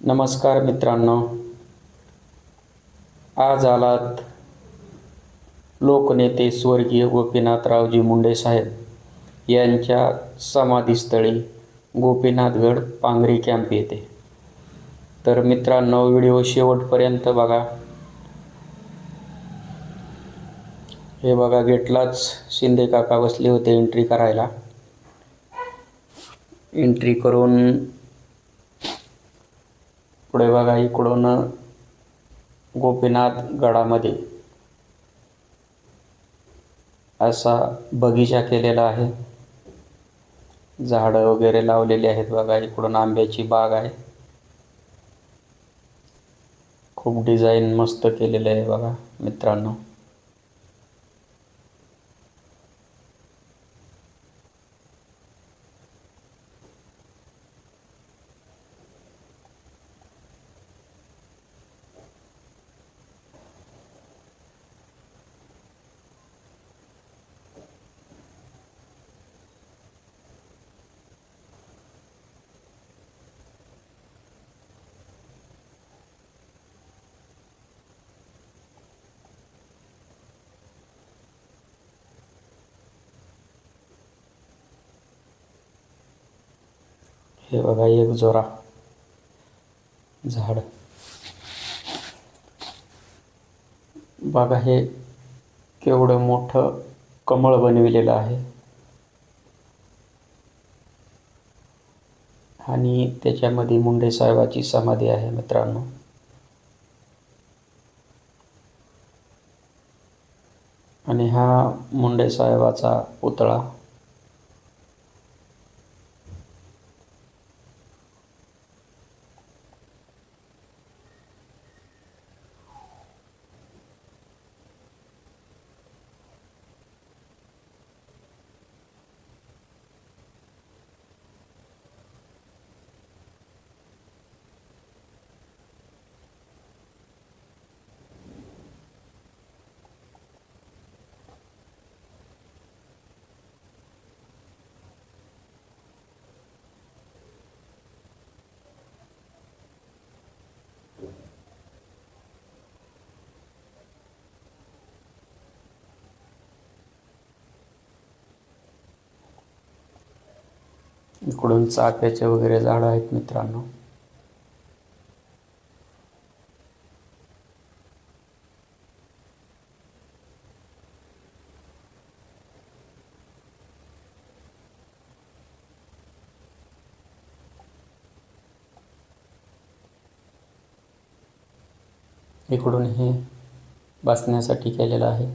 नमस्कार मित्रांनो. आज आलात लोकनेते स्वर्गीय गोपीनाथरावजी मुंडे साहेब यांच्या समाधीस्थळी गोपीनाथगड पांगरी कॅम्प येते तर मित्रांनो व्हिडिओ शेवटपर्यंत बघा. हे बघा गेटलाच शिंदे काका बसले होते एंट्री करायला. एंट्री करून पुढे बघा इकडून गोपीनाथ गडामध्ये. असा बगीचा केलेला आहे. झाडं वगैरे लावलेली आहेत बघा इकडून आंब्याची बाग आहे. खूप डिझाईन मस्त केलेलं आहे बघा मित्रांनो. हे बघा एक जोरा झाड. बघा हे केवढं मोठं कमळ बनविलेलं आहे. आणि त्याच्यामध्ये मुंडे साहेबाची समाधी आहे मित्रांनो. आणि हा मुंडे साहेबाचा पुतळा. इकडून चाफ्याचे वगैरे झाडं आहेत मित्रांनो. इकडून हे बसण्यासाठी केलेलं आहे.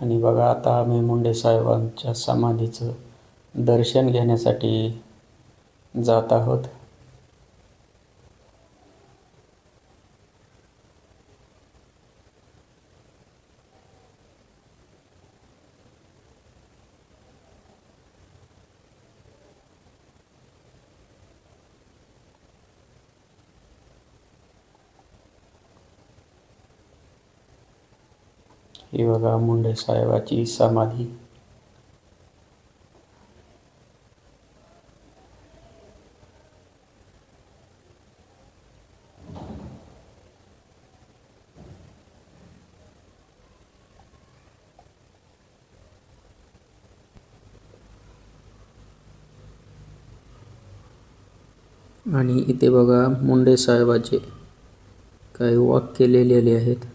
आणि बघा आता आम्ही मुंडे साहेबांच्या समाधीचं दर्शन घेण्यासाठी जात आहोत. ही बघा मुंडे साहेबाची समाधी आणि इथे बघा मुंडे साहेबाचे काही वाक्य लिहिलेले आहेत.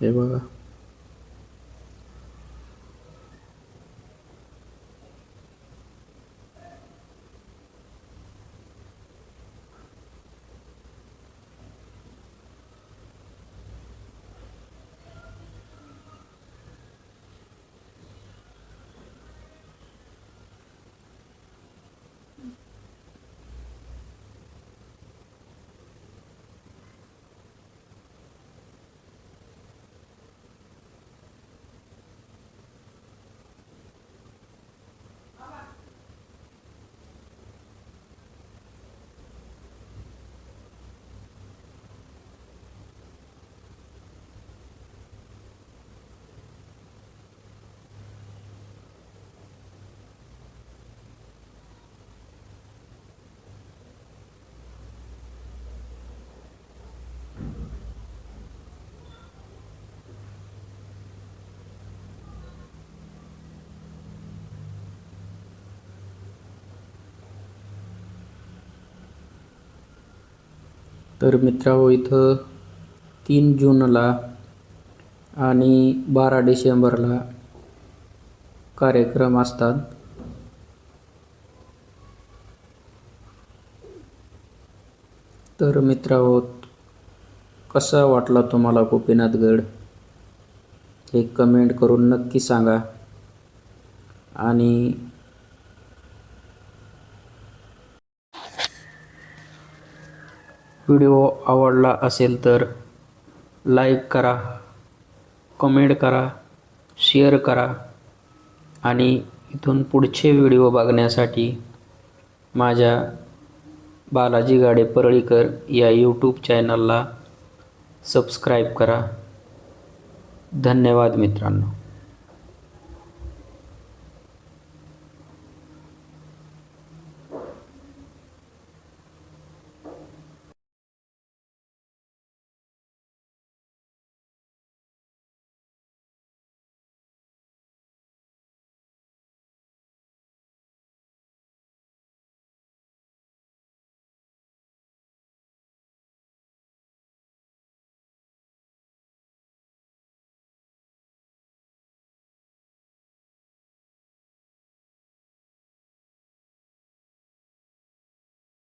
हे बघा तर मित्रांनो इथं तीन जूनला आणि बारा डिसेंबरला कार्यक्रम असतात. तर मित्रांनो कसा वाटला तुम्हाला गोपीनाथगड हे कमेंट करून नक्की सांगा. आणि व्हिडिओ आवडला असेल तर लाईक करा कमेंट करा शेअर करा आणि इथून पुढचे व्हिडिओ बघण्यासाठी माझ्या बालाजी गाडे परळीकर या यूट्यूब चॅनलला सबस्क्राईब करा. धन्यवाद मित्रांनो.